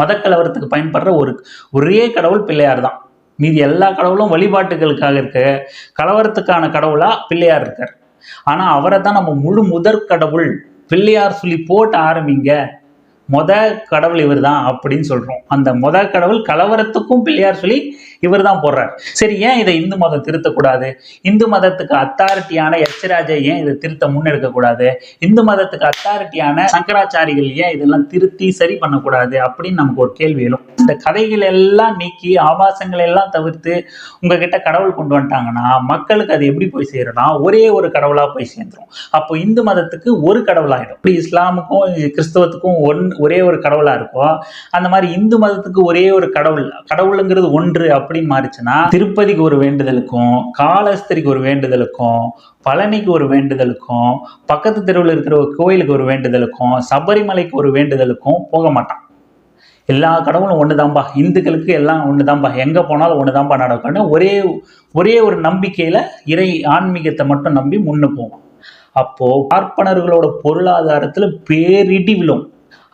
மதக்கலவரத்துக்கு பயன்படுற ஒரு ஒரே கடவுள் பிள்ளையார் தான் மீதி எல்லா கடவுளும் வழிபாட்டுகளுக்காக இருக்க கலவரத்துக்கான கடவுளா பிள்ளையார் இருக்கார். ஆனா அவரை தான் நம்ம முழு முதற் கடவுள் பிள்ளையார் சொல்லி போட்டு ஆரம்பிங்க மொத கடவுள் இவர் தான் அப்படின்னு சொல்றோம். அந்த மொத கடவுள் கலவரத்துக்கும் பிள்ளையார் சொல்லி இவர் தான் போடுறார். சரி ஏன் இதை இந்து மதம் திருத்தக்கூடாது? இந்து மதத்துக்கு அத்தாரிட்டியான எச்சராஜா ஏன் இதை திருத்த முன்னெடுக்க கூடாது இந்து மதத்துக்கு அத்தாரிட்டியான சங்கராச்சாரிகள் ஏன் இதெல்லாம் திருத்தி சரி பண்ணக்கூடாது அப்படின்னு நமக்கு ஒரு கேள்வி எழும். இந்த கதைகள் எல்லாம் நீக்கி ஆபாசங்கள் எல்லாம் தவிர்த்து உங்ககிட்ட கடவுள் கொண்டு வந்துட்டாங்கன்னா மக்களுக்கு அது எப்படி போய் சேரும்னா ஒரே ஒரு கடவுளா போய் சேர்ந்துரும். அப்போ இந்து மதத்துக்கு ஒரு கடவுளாயிடும். இப்படி இஸ்லாமுக்கும் கிறிஸ்தவத்துக்கும் ஒன் ஒரே ஒரு கடவுளா இருக்கோ அந்த மாதிரி இந்து மதத்துக்கு ஒரே ஒரு கடவுள் கடவுளுங்கிறது ஒன்று அப்படின்னு மாறிச்சுன்னா திருப்பதிக்கு ஒரு வேண்டுதலுக்கும் காலஸ்திரிக்கு ஒரு வேண்டுதலுக்கும் பழனிக்கு ஒரு வேண்டுதலுக்கும் பக்கத்து தெருவில் இருக்கிற ஒரு கோயிலுக்கு ஒரு வேண்டுதலுக்கும் சபரிமலைக்கு ஒரு வேண்டுதலுக்கும் போக மாட்டான். எல்லா கடவுளும் ஒன்று தான்பா இந்துக்களுக்கு எல்லாம் ஒன்று தான்பா எங்கே போனாலும் ஒன்று தான்பா நடக்கும்னு ஒரே ஒரே ஒரு நம்பிக்கையில் இறை ஆன்மீகத்தை மட்டும் நம்பி முன்னு போவோம் அப்போது பார்ப்பனர்களோட பொருளாதாரத்தில் பேரிடி விழும்.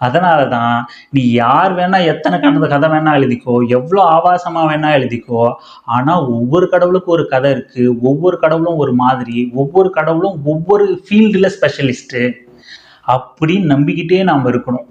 அதனால தான் நீ யார் வேணால் எத்தனை கடந்த கதை வேணால் எழுதிக்கோ எவ்வளோ ஆபாசமாக வேணால் எழுதிக்கோ ஆனால் ஒவ்வொரு கடவுளுக்கும் ஒரு கதை இருக்குது ஒவ்வொரு கடவுளும் ஒரு மாதிரி ஒவ்வொரு கடவுளும் ஒவ்வொரு ஃபீல்டில் ஸ்பெஷலிஸ்ட்டு அப்படின்னு நம்பிக்கிட்டே நாம் இருக்கணும்.